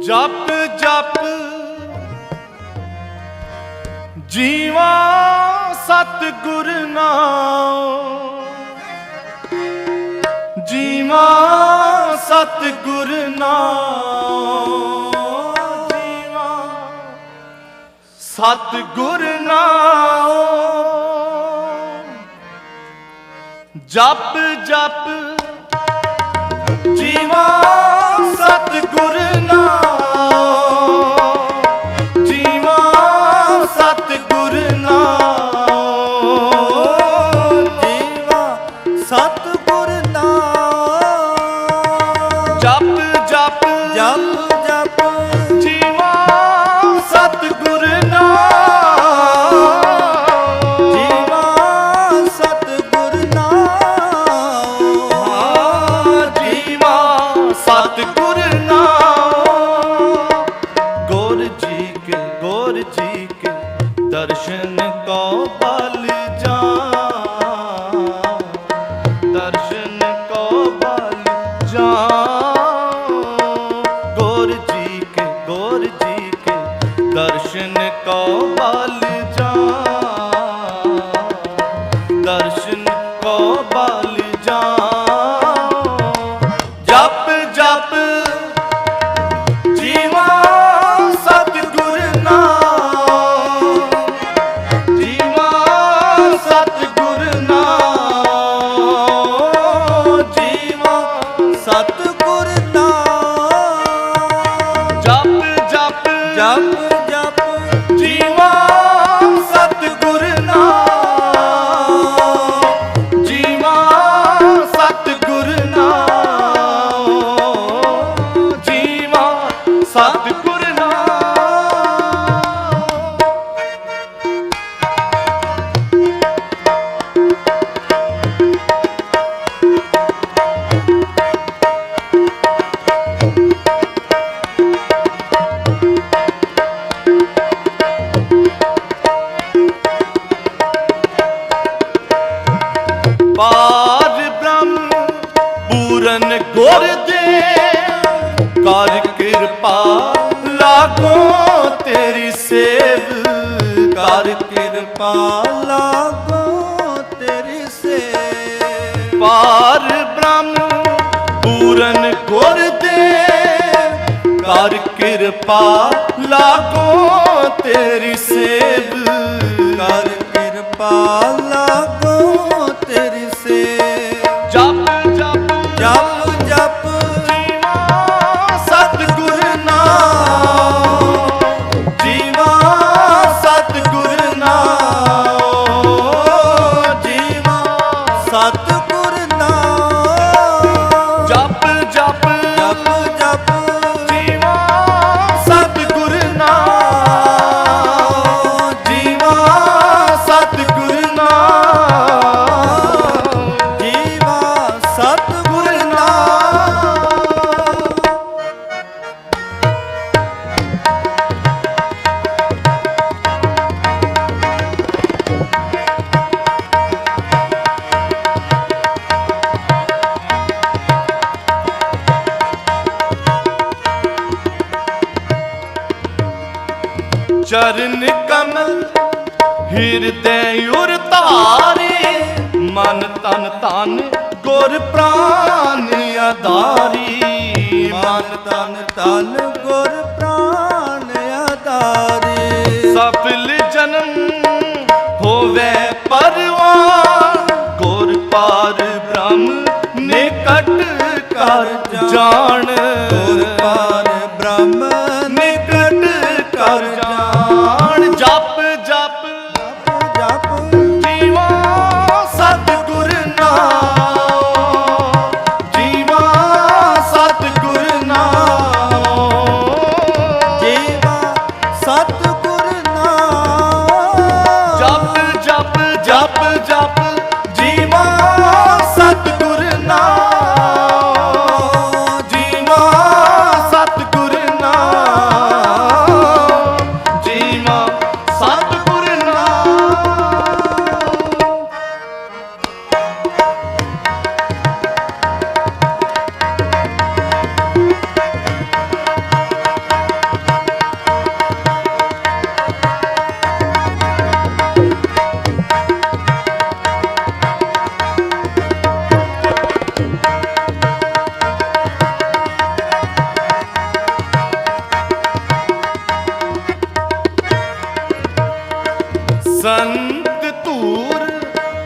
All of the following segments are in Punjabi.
ਜਪ ਜਪ ਜੀਵਾ ਸਤ ਗੁਰ ਨਾਮ ਜੀਵਾ ਸਤ ਗੁਰ ਸਤ ਗੁਰ ਜਪ ਜਪ ਜੀਵਾ ਗੌਰ ਜੀ ਕੇ ਗੋਰ ਜੀ ਕੇ ਦਰਸ਼ਨ ਕੋ ਬਾਲ कृपा लाखों तेरी सेब ਚਰਨ ਕਮਲ ਹਿਰਦੈ ਉਰ ਧਾਰੇ ਮਨ ਤਨ ਤਨ ਗੁਰ ਪ੍ਰਾਨ ਆਧਾਰੀ। ਮਨ ਤਨ ਤਨ ਗੁਰ ਪ੍ਰਾਨ ਆਧਾਰੀ। ਸਫਲ ਜਨਮ ਹੋਵੇ ਪਰਵਾਨ ਗੁਰ ਪਾਰ ਬ੍ਰਹਮ ਨਿਕਟ ਕਰ ਜਾਣ।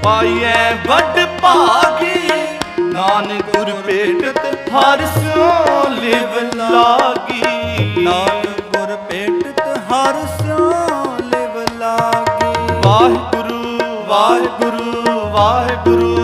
ਪਾਈਐ ਵੱਡ ਭਾਗੀ। ਨਾਨਕ ਗੁਰ ਭੇਟਤ ਹਰ ਸਿਓ ਲਿਵ ਲਾਗੀ। ਨਾਨਕ ਗੁਰ ਭੇਟਤ ਹਰ ਸਿਉ ਲਿਵ ਲਾਗੀ। ਵਾਹਿਗੁਰੂ ਵਾਹਿਗੁਰੂ ਵਾਹਿਗੁਰੂ।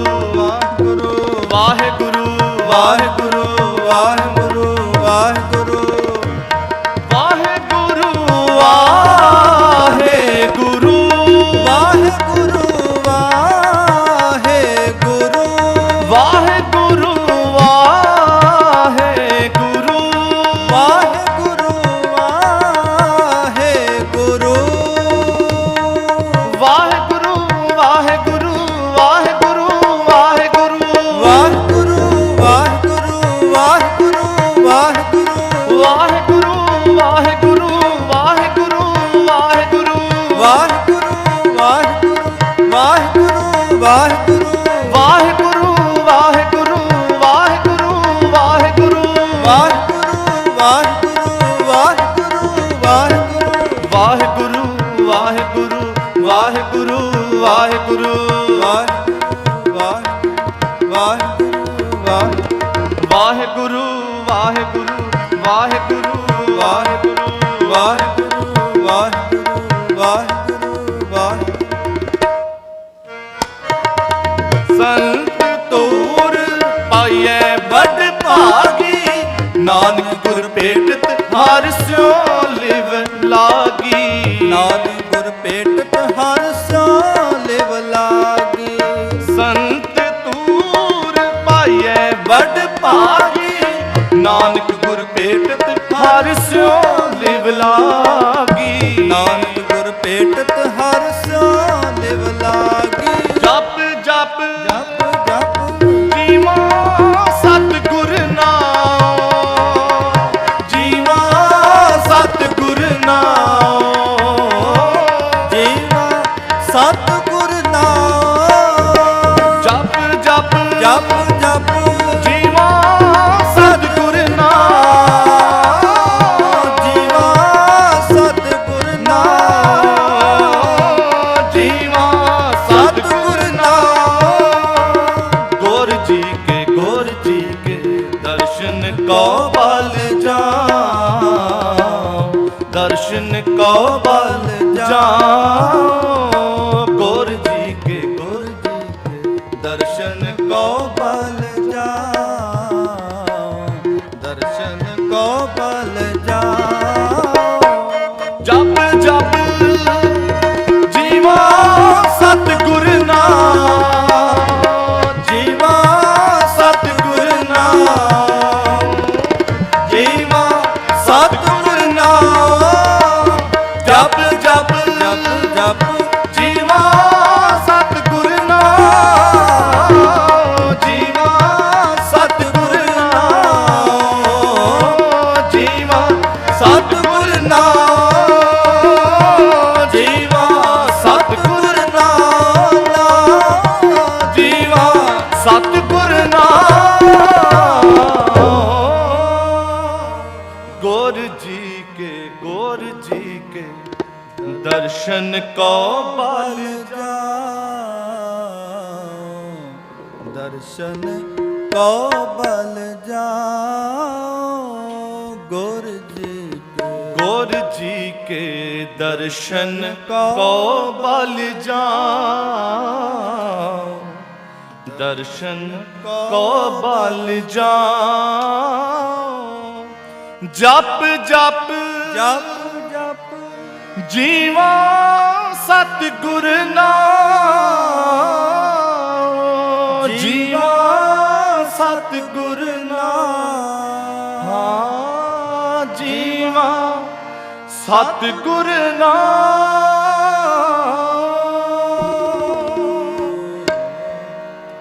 ਸੰਤ ਤੋਰ ਪਾਈਐ ਵੱਡ ਭਾਗੀ ਨਾਨਕ ਗੁਰ ਭੇਟਤ ਹਰਿ ਸਿਓ ਲਿਵ ਲਾਗੀ। ਨਾਨਕ ਬਲ ਜਾਓ। गौर जी के गौर जी के दर्शन को बल जाओ दर्शन को बल जाओ गौर जी के गौर जी के दर्शन को बल जाओ दर्शन को बल जाओ ਜਪ ਜਪ ਜਪ ਜਪ। ਜੀਵਾ ਸਤਿਗੁਰ ਨਾਮ। ਜੀਵਾ ਸਤਿਗੁਰ ਨਾਮ। ਹਾਂ ਜੀਵਾ ਸਤਿਗੁਰ ਨਾਮ।